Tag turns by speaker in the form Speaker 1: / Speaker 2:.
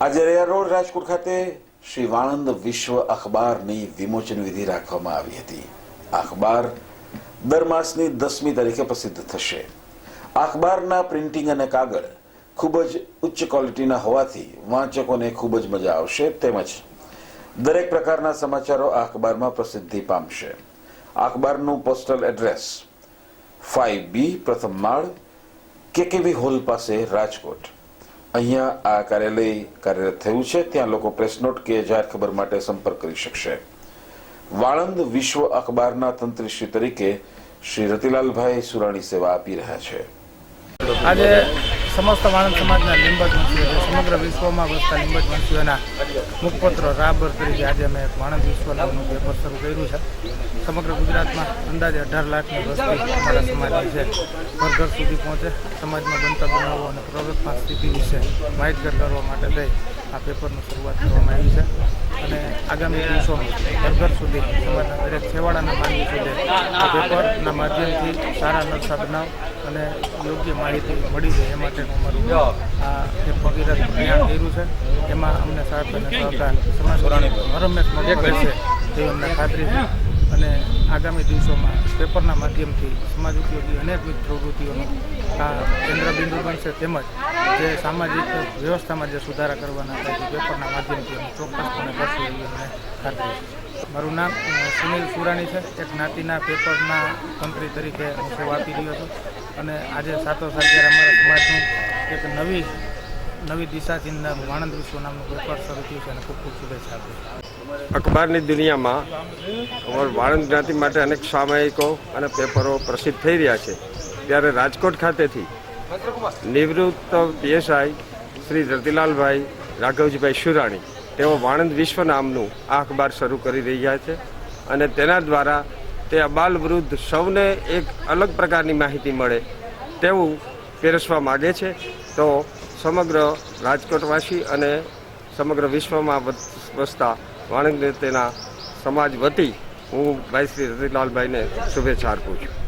Speaker 1: આજે રેયા રોડ રાજકોટ ખાતે શ્રી વાણંદ વિશ્વ અખબારની વિમોચન વિધિ રાખવામાં આવી હતી. અખબાર દર માસની દસમી તારીખે પ્રસિદ્ધ થશે. અખબારના પ્રિન્ટિંગ અને કાગળ ખૂબ જ ઉચ્ચ ક્વોલિટીના હોવાથી વાંચકોને ખૂબ જ મજા આવશે તેમજ દરેક પ્રકારના સમાચારો આ અખબારમાં પ્રસિદ્ધિ પામશે. અખબારનું પોસ્ટલ એડ્રેસ ફાઇવ બી પ્રથમ માળ કેકેવી હોલ પાસે રાજકોટ. અહીંયા આ કાર્યાલય કાર્યરત થયું છે. ત્યાં લોકો પ્રેસ નોટ કે જાહેર ખબર માટે સંપર્ક કરી શકશે. વાળંદ વિશ્વ અખબારના તંત્રીશ્રી તરીકે શ્રી રતિલાલભાઈ સુરાણી સેવા આપી રહ્યા છે.
Speaker 2: આજે સમસ્ત વાણંદ સમાજના લીંબજ વંશીઓ સમગ્ર વિશ્વમાં વસતા લીંબજ વંશીઓના મુખપત્ર રાબર તરીકે આજે અમે એક વાણંદ વિશ્વ પેપર શરૂ કર્યું છે. સમગ્ર ગુજરાતમાં અંદાજે અઢાર લાખની વસ્તી અમારા સમાજની છે. ઘર ઘર સુધી પહોંચે. સમાજમાં બનતા બનાવો અને પ્રવર્તમાન સ્થિતિ વિશે માહિતગાર કરવા માટે થઈ આ પેપરની શરૂઆત કરવામાં આવી છે. અને આગામી દિવસોમાં ઘર સુધી સમાજના દરેક છેવાડાના માનવી સુધી આ પેપરના માધ્યમથી સારા નકશા બનાવ અને યોગ્ય માહિતી મળી જાય એ માટેનું અમારું આ એક ભગીરથ પ્રયાણ કર્યું છે. એમાં અમને સાથ અને સહકાર સમાજ હરમેશ મળે છે તેવી અમને ખાતરી છે. અને આગામી દિવસોમાં પેપરના માધ્યમથી સમાજ ઉપયોગી અનેકવિધ પ્રવૃત્તિઓનું આ કેન્દ્રબિંદુ બનશે તેમજ જે સામાજિક વ્યવસ્થામાં જે સુધારા કરવાના તે પેપરના માધ્યમથી અમે ચોક્કસપણે કરશું એવી અમને ખાતરી છે. મારું નામ સુનિલ સુરાણી છે. એક જ્ઞાતિના પેપરના મંત્રી તરીકે હું સેવા આપી રહ્યો છું. અને આજે સાથોસાથ જ્યારે અમારા સમાજનું એક નવી નવી દિશા ચિંતન વાણંદ વિશ્વ નામનું પેપર શરૂ થયું છે અને ખૂબ ખૂબ શુભેચ્છા આપું
Speaker 3: અખબારની દુનિયામાં અમારા વાણંદ જ્ઞાતિ માટે અનેક સામયિકો અને પેપરો પ્રસિદ્ધ થઈ રહ્યા છે. ત્યારે રાજકોટ ખાતેથી નિવૃત્ત પીએસઆઈ શ્રી રતિલાલભાઈ રાઘવજીભાઈ શુરાણી તેઓ વાણંદ વિશ્વ નામનું આ અખબાર શરૂ કરી રહ્યા છે અને તેના દ્વારા તે અબાલ વૃદ્ધ સૌને એક અલગ પ્રકારની માહિતી મળે તેવું પીરસવા માગે છે. તો સમગ્ર રાજકોટવાસી અને સમગ્ર વિશ્વમાં વસ- વસતા વાણંદ તેના સમાજ વતી હું ભાઈ શ્રી રતિલાલભાઈને શુભેચ્છા આપું છું.